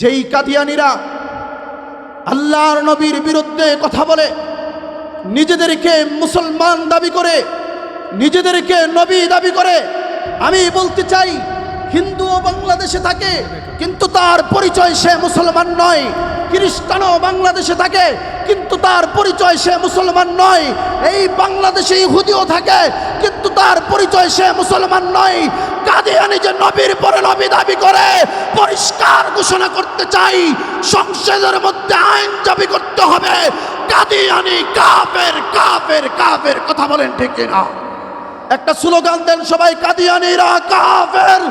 যেই কাদিয়ানিরা আল্লাহর নবীর বিরুদ্ধে কথা বলে, নিজেদেরকে মুসলমান দাবি করে, নিজেদেরকে নবী দাবি করে, আমি বলতে চাই, হিন্দু বাংলাদেশে থাকে, কিন্তু তার পরিচয় সে মুসলমান নয়। খ্রিস্টানও বাংলাদেশে থাকে, কিন্তু তার পরিচয় সে মুসলমান নয়। এই বাংলাদেশে ইহুদিও থাকে, কিন্তু তার পরিচয় সে মুসলমান নয়। কাদিয়ানি যে নবীর পরে নবী দাবি করে, পরিষ্কার ঘোষণা করতে চাই, সংসদের মধ্যে আইন দাবি করতে হবে। কাদিয়ানি কাফের কাফের কাফের, কথা বলেন ঠিক না একটা স্লোগান দেন সবাই, কাদিয়ানিরা কাফের।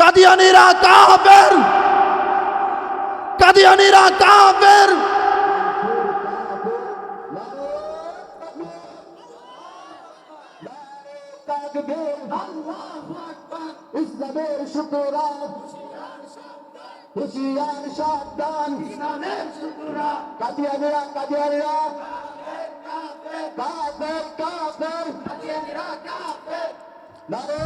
কাদিয়ানিরা কাফের। কাদিয়ানিরা কাফের। ইসলামের শুকরা হুশিয়ার সাবধান ইসলামের শুকরা কাদিয়ানিরা কাদিয়ানিরা কাফের কাফের। কাদিয়ানিরা কাফের। নারে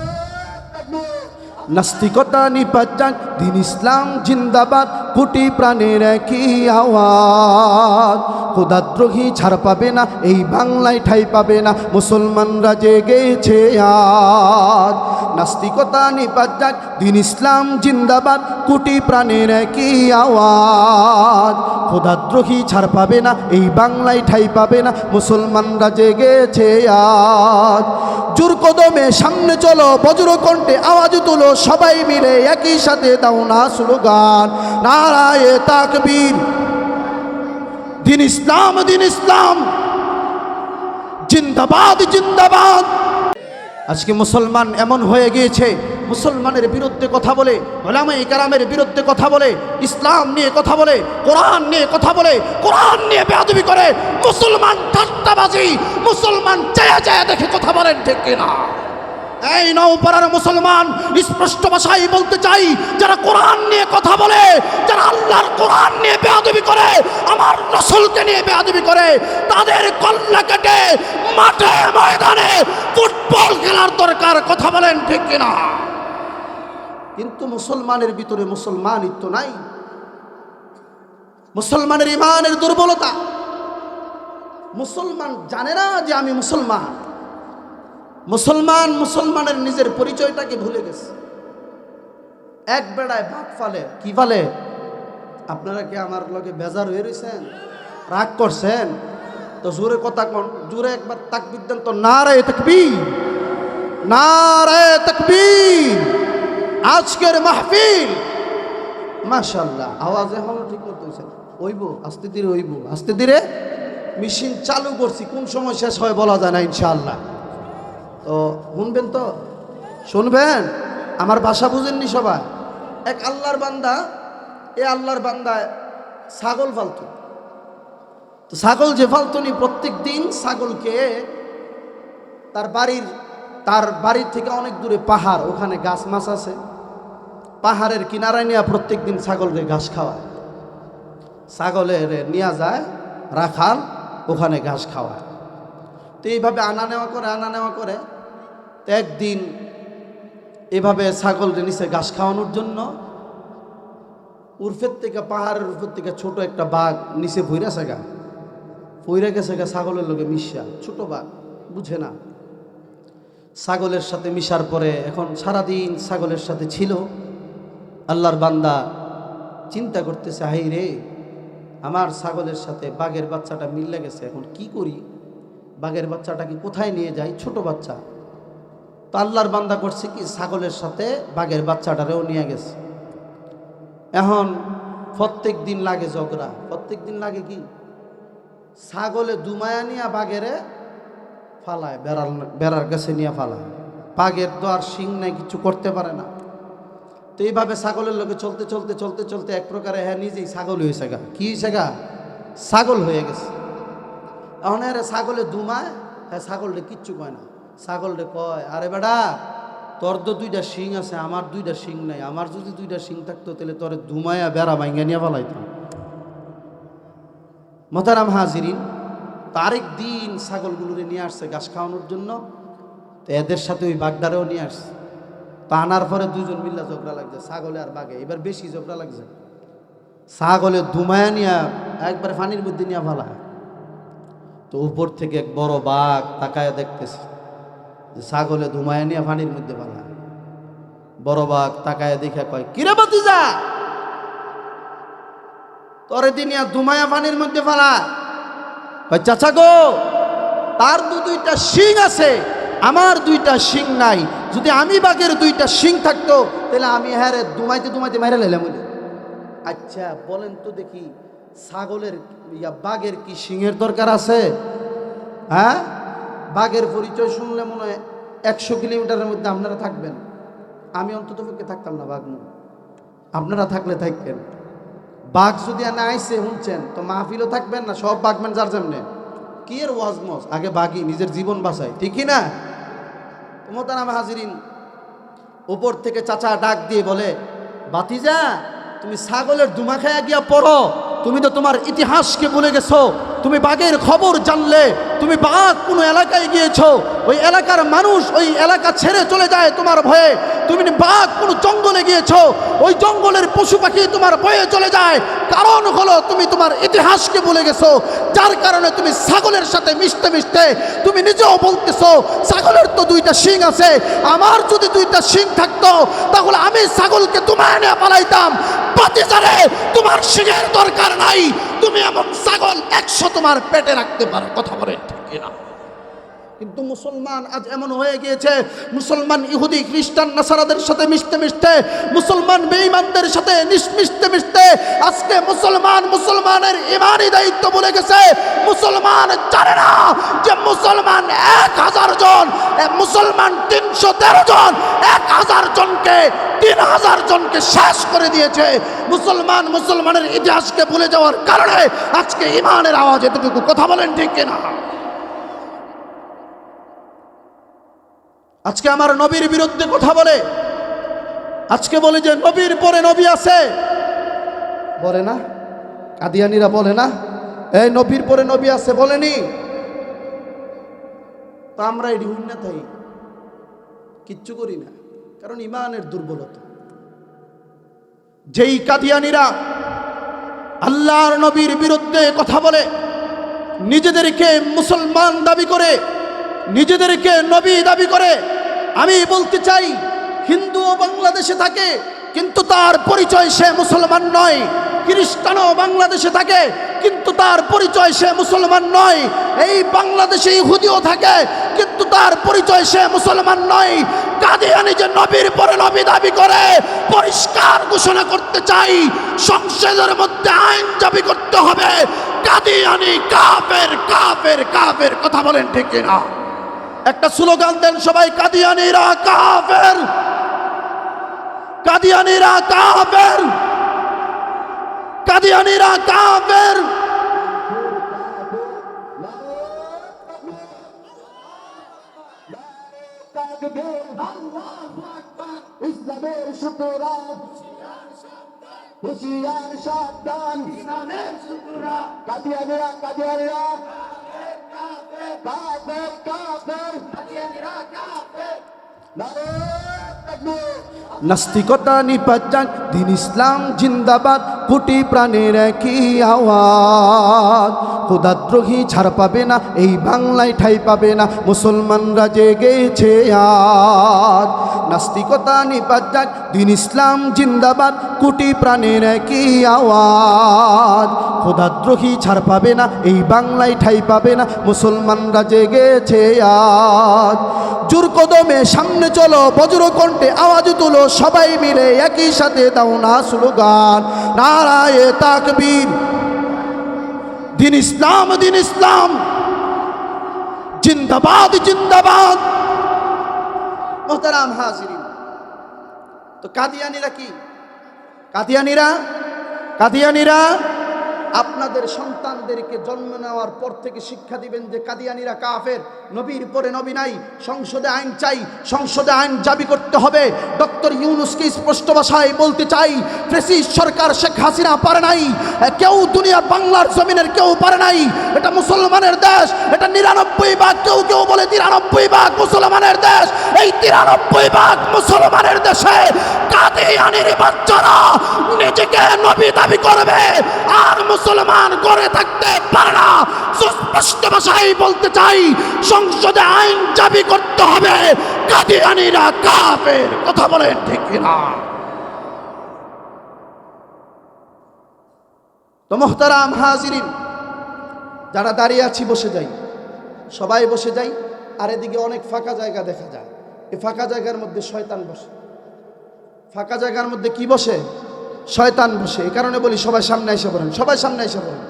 নাস্তিকতা নিপাচান দিন ইসলাম জিন্দাবাদ, কোটি প্রাণের একই আওয়াজ। খোদাদ্রোহী ছাড় পাবে না, এই বাংলায় ঠাই পাবে না, মুসলমানরা জেগেছে আজ। নাস্তিকতা নিপাচান দিন ইসলাম জিন্দাবাদ, কোটি প্রাণের একই আওয়াজ। খোদাদ্রোহী ছাড় পাবে না, এই বাংলায় ঠাই পাবে না, মুসলমানরা জেগেছে আজ। জোর কদমে সামনে চলো বজ্র কণ্ঠে আওয়াজ তুলো, সবাই মিলে একই সাথে দাও না স্লোগান। নারায়ে তাকবীর। দিন ইসলাম দিন ইসলাম। জিন্দাবাদ জিন্দাবাদ। আজকে মুসলমান এমন হয়ে গিয়েছে, মুসলমানের বিরুদ্ধে কথা বলে ওলামাই কারামের বিরুদ্ধে কথা বলে, ইসলাম নিয়ে কথা বলে, কোরআন নিয়ে কথা বলে, কোরআন নিয়ে বেয়াদবি করে, মুসলমান ঠাট্টাবাজি, মুসলমান চেয়ে চেয়ে দেখে কথা বলেন ঠিক কিনা? এই নৌপাড়ার মুসলমান, স্পষ্ট ভাষায় বলতে চাই, যারা কোরআন নিয়ে কথা বলে, যারা আল্লাহর কোরআন নিয়ে বেয়াদবি করে, আমার রসুলকে নিয়ে বেয়াদবি করে, তাদের কল্লা কেটে মাঠে ময়দানে ফুটবল খেলার দরকার, কথা বলেন ঠিক কিনা? কিন্তু মুসলমানের ভিতরে মুসলমানিত্ব নাই। মুসলমানের ইমানের দুর্বলতা। মুসলমান জানে না যে আমি মুসলমান। মুসলমান মুসলমানের নিজের পরিচয়টাকে ভুলে গেছে। এক বেড়ায় ভাত ফালে, কি ফালে? আপনারা কি আমার লগে বেজার হয়ে রয়েছেন রাগ করছেন? তো জোরে কথা কন, জোরে একবার তাকবির দেন তো না রে তকবীর না রে তকবীর, আজকের মাহফিল। মাশাল্লাহ আওয়াজ এখন ঠিক মতো হয়েছে ওইব, আস্তে ধীরে ওইব, আস্তে ধীরে মেশিন চালু করছি, কোন সময় শেষ হয় বলা যায় না, ইনশাআল্লাহ। তো শুনবেন তো? শুনবেন? আমার ভাষা বুঝেননি সবাই। এক আল্লাহর বান্দা, এ আল্লাহর বান্দায় ছাগল ফালতু। তো ছাগল যে ফালতুনি প্রত্যেক দিন ছাগলকে তার বাড়ির তার বাড়ির থেকে অনেক দূরে পাহাড়, ওখানে গাছ মাছ আছে। পাহাড়ের কিনারায় নিয়ে প্রত্যেক দিন ছাগলকে ঘাস খাওয়ায়। ছাগলের নিয়ে যায়, রাখাল, ওখানে ঘাস খাওয়ায়। তো এইভাবে আনা নেওয়া করে, আনা নেওয়া করে একদিন এভাবে ছাগলকে নিচে ঘাস খাওয়ানোর জন্য উর্ফের থেকে পাহাড়ের উপর থেকে ছোট একটা বাঘ নিচে ভৈরা গা ভৈরা গেছে গা ছাগলের লোকে মিশা ছোট বাঘ, বুঝে না। ছাগলের সাথে মিশার পরে এখন সারাদিন ছাগলের সাথে ছিল। আল্লাহর বান্দা চিন্তা করতেছে, হাই রে, আমার ছাগলের সাথে বাঘের বাচ্চাটা মিললে গেছে, এখন কি করি? বাঘের বাচ্চাটাকে কোথায় নিয়ে যাই? ছোট বাচ্চা। তো আল্লাহর বান্দা করছে কি? ছাগলের সাথে বাঘের বাচ্চাটারেও নিয়ে গেছে। এখন প্রত্যেক দিন লাগে ঝগড়া। প্রত্যেক দিন লাগে কি? ছাগলে দুমায়া নিয়ে বাঘেরে ফালায়, বেড়াল বেড়ার কাছে নিয়ে ফালায়। বাঘের তো আর শিং নাই, কিছু করতে পারে না। তো এইভাবে ছাগলের লোকে চলতে চলতে চলতে চলতে এক প্রকারে হ্যাঁ নিজেই ছাগল হয়েছে গা। কি হয়েছে গা? ছাগল হয়ে গেছে। এখন এর ছাগলে দুমায় হ্যাঁ ছাগলটা কিচ্ছু কয় না। ছাগলটা কয়, আরে বেটা, তোর তো দুইটা শিং আছে, আমার দুইটা শিং নাই, আমার যদি দুইটা শিং থাকতো, তাহলে তোর দুমায়া বেড়া ভাঙ্গা নিয়ে ফেলাইতাম। মতারাম হাজিরিন তারেক দিন ছাগলগুলোরে নিয়ে আসছে ঘাস খাওয়ানোর জন্য, তো এদের সাথে ওই বাগদারেও নিয়ে আসছে। তো আনার পরে দুজন মিল্লা ঝগড়া লাগছে, ছাগলে আর বাঘে, এবার বেশি ঝগড়া লাগছে। ছাগলে ধুমায়া নিয়া একবার পানির মধ্যে নিয়ে ফেলা তো উপর থেকে এক বড় বাঘ তাকায় দেখতেছে। যে ছাগলে ধুমায়া নিয়ে পানির মধ্যে ফেলা বড় বাঘ তাকায় দেখে কয়, কিরে বাতি যা তরে দিনিয়া ধুমায়া পানির মধ্যে ফেলা। কয়, চাচা গো, তার দু দুইটা শিং আছে, আমার দুইটা শিং নাই। যদি আমি বাঘের দুইটা শিং থাকতো, তাহলে আমি হ্যাঁ দুমাইতে দুমাইতে মেরে লেলাম বলে আচ্ছা বলেন তো দেখি, ছাগলের ইয়া বাঘের কি শিংয়ের দরকার আছে? হ্যাঁ? বাঘের পরিচয় শুনলে মনে হয় একশো কিলোমিটারের মধ্যে আপনারা থাকবেন। আমি অন্তত পক্ষে থাকতাম না বাঘ মুখ আপনারা থাকলে থাকবেন বাঘ যদি না আইসে শুনছেন, তো মাহফিলও থাকবেন না, সব বাঘবেন যার যেমনে। কি এর ওয়াজমস আগে বাঘই নিজের জীবন বাঁচায়, ঠিকই না? মোতারাম হাজিরিন উপর থেকে চাচা ডাক দিয়ে বলে বাতিজা তুমি ছাগলের দুমা খায়া গিয়া পড়ো। তুমি তো তোমার ইতিহাসকে ভুলে গেছো। তুমি বাঘের খবর জানলে, তুমি বাঘ কোনো এলাকায় গিয়েছো, ওই এলাকার মানুষ ওই এলাকা ছেড়ে চলে যায় তোমার ভয়ে। তুমি বাঘ কোনো জঙ্গলে গিয়েছো, ওই জঙ্গলের পশু পাখি তোমার ভয়ে চলে যায়। কারণ হলো তুমি তোমার ইতিহাসকে ভুলে গেছো, যার কারণে তুমি ছাগলের সাথে মিশতে মিশতে তুমি নিজেও বলতেছো, ছাগলের তো দুইটা শিং আছে, আমার যদি দুইটা শিং থাকতো, তাহলে আমি ছাগলকে তোমায় এনে পালাইতাম। বাতিজারে তোমার শিঙের দরকার নাই। তুমি এমন ছাগল একশো তোমার পেটে রাখতে পারো, কথা বলে, ঠিক না কিন্তু মুসলমান আজ এমন হয়ে গিয়েছে, মুসলমান ইহুদি, খ্রিস্টান, নাসারাদের সাথে মিশতে মিশতে, মুসলমান বেঈমানদের সাথে মিশতে মিশতে আজকে মুসলমান মুসলমানের ইমানি দায়িত্ব বলে গেছে, মুসলমান জানে না যে মুসলমান এক হাজার জন মুসলমান তিনশো তেরো জন, এক হাজার জনকে, তিন হাজার জনকে শেষ করে দিয়েছে। মুসলমান মুসলমানের ইতিহাসকে ভুলে যাওয়ার কারণে আজকে ইমানের আওয়াজ এতটুকু। কথা বলেন ঠিক কিনা? আজকে আমার নবীর বিরুদ্ধে কথা বলে। আজকে বলে যে নবীর পরে নবী আছে। বলে না? কাদিয়ানিরা বলে না? এই নবীর পরে নবী আছে বলেনি? তো আমরা এটি না তাই কিচ্ছু করি না, কারণ ইমানের দুর্বলতা। যেই কাদিয়ানিরা আল্লাহর নবীর বিরুদ্ধে কথা বলে, নিজেদেরকে মুসলমান দাবি করে, নিজেদেরকে নবী দাবি করে, আমি বলতে চাই হিন্দুও বাংলাদেশে থাকে, কিন্তু তার পরিচয় সে মুসলমান নয়। খ্রিস্টানও বাংলাদেশে থাকে, কিন্তু তার পরিচয় সে মুসলমান নয়। এই বাংলাদেশে ইহুদিও থাকে, কিন্তু তার পরিচয় সে মুসলমান নয়। কাদিয়ানি যে নবীর পরে নবী দাবি করে, পরিষ্কার ঘোষণা করতে চাই, সংসদের মধ্যে আইন দাবি করতে হবে। কাদিয়ানি কাফের কাফের কাফের, কথা বলেন ঠিক না একটা স্লোগান দেন সবাই, কাদিয়ানিরা কাফের কাদিয়ানিরা কাফের। কাদিয়ানিরা কাফের। ইসলামের সুতরা হুশিয়ার সাবধান কাদিয়ানিরা কাদিয়ানিরা। কাফের কাফের নারে তাকবীর নাস্তিকতা নিপাচান দিন ইসলাম জিন্দাবাদ। কোটি প্রাণের একই আওয়াজ। খোদাদ্রোহী ছাড় পাবে না, এই বাংলায় ঠাই পাবে না, মুসলমানরা জেগেছে আজ। নাস্তিকতা নিপাত যাক, দিন ইসলাম জিন্দাবাদ, কোটি প্রাণের একই আওয়াজ। খোদাদ্রোহী ছাড় পাবে না, এই বাংলায় ঠাই পাবে না, মুসলমানরা জেগেছে আজ। জোর কদমে সামনে চলো বজ্র কণ্ঠে আওয়াজ তুলো, সবাই মিলে একই সাথে দাও না স্লোগান। নারায়ে তাকবীর। দিন ইসলাম দিন ইসলাম। জিন্দাবাদ জিন্দাবাদ। মোহতারাম হাজিরিন। তো কাদিয়ানিরা কি? কাদিয়ানিরা? কাদিয়ানিরা আপনাদের সন্তানদেরকে জন্ম নেওয়ার পর থেকে শিক্ষা দিবেন যে কাদিয়ানিরা কাফের। নবীর পরে নবী নাই, সংসদে আইন চাই, সংসদে আইন জাবি করতে হবে। ডক্টর ইউনুসকে স্পষ্ট ভাষায় বলতে চাই ফ্রেসিস সরকার শেখ হাসিনা পারে নাই, কেউ দুনিয়ার বাংলার জমিনের কেউ পারে নাই, এটা মুসলমানের দেশ, এটা নিরানব্বই ভাগ, কেউ কেউ বলে তিরানব্বই ভাগ মুসলমানের দেশ, এই তিরানব্বই ভাগ মুসলমানের দেশে নিজেকে নবী দাবি করবে, আর মুসলমান করে থাকতে পারে না। সুস্পষ্ট ভাষায় বলতে চাই সংসদে আইন জাবি করতে হবে। কাদিয়ানিরা কাফের, কথা বলেন ঠিক কিনা? তো মোহতারাম হাজিরিন, যারা দাঁড়িয়ে আছি বসে যাই। সবাই বসে যাই, আর এদিকে অনেক ফাঁকা জায়গা দেখা যায়। এই ফাঁকা জায়গার মধ্যে শয়তান বসে। ফাঁকা জায়গার মধ্যে কি বসে? শয়তান বসে। এই কারণে বলি, সবাই সামনে এসে পড়েন, সবাই সামনে এসে পড়েন।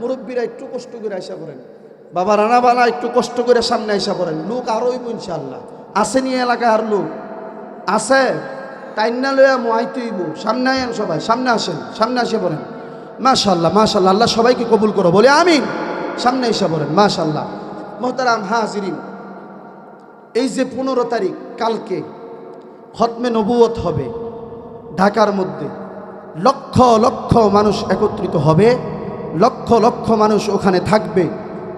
মুরব্বীরা একটু কষ্ট করে এসে পড়েন। বাবা রানা বানা একটু কষ্ট করে সামনে এসে পড়েন। লোক আরোই ইনশাল্লাহ আসেনি এলাকায় আর লোক? আছে? টাইনা লইয়া মোয়াইতেইব সামনে আয়েন সবাই, সামনে আসেন, সামনে আসে পড়েন। মাশাল্লাহ মাশাল্লাহ আল্লাহ সবাইকে কবুল করো, বলে আমি সামনে এসে পড়েন মাশাল্লাহ মোহতারাম হাজিরিন, এই যে পনেরো তারিখ, কালকে খতমে নবুয়ত হবে ঢাকার মধ্যে। লক্ষ লক্ষ মানুষ একত্রিত হবে, লক্ষ লক্ষ মানুষ ওখানে থাকবে।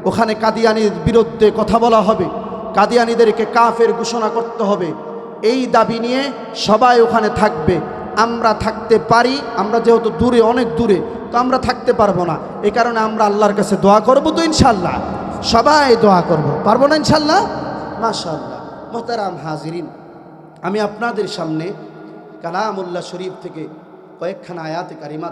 ওখানে কাদিয়ানির বিরুদ্ধে কথা বলা হবে। কাদিয়ানিদেরকে কাফের ঘোষণা করতে হবে। এই দাবি নিয়ে সবাই ওখানে থাকবে। আমরা থাকতে পারি, আমরা যেহেতু দূরে, অনেক দূরে, তো আমরা থাকতে পারব না। এই কারণে আমরা আল্লাহর কাছে দোয়া করব তো ইনশাল্লাহ সবাই দোয়া করব। পারব না ইনশাল্লাহ মাশাল্লাহ মোহতারাম হাজিরিন, আমি আপনাদের সামনে কালামুল্লাহ শরীফ থেকে কয়েকখানা আয়াতে কারিমা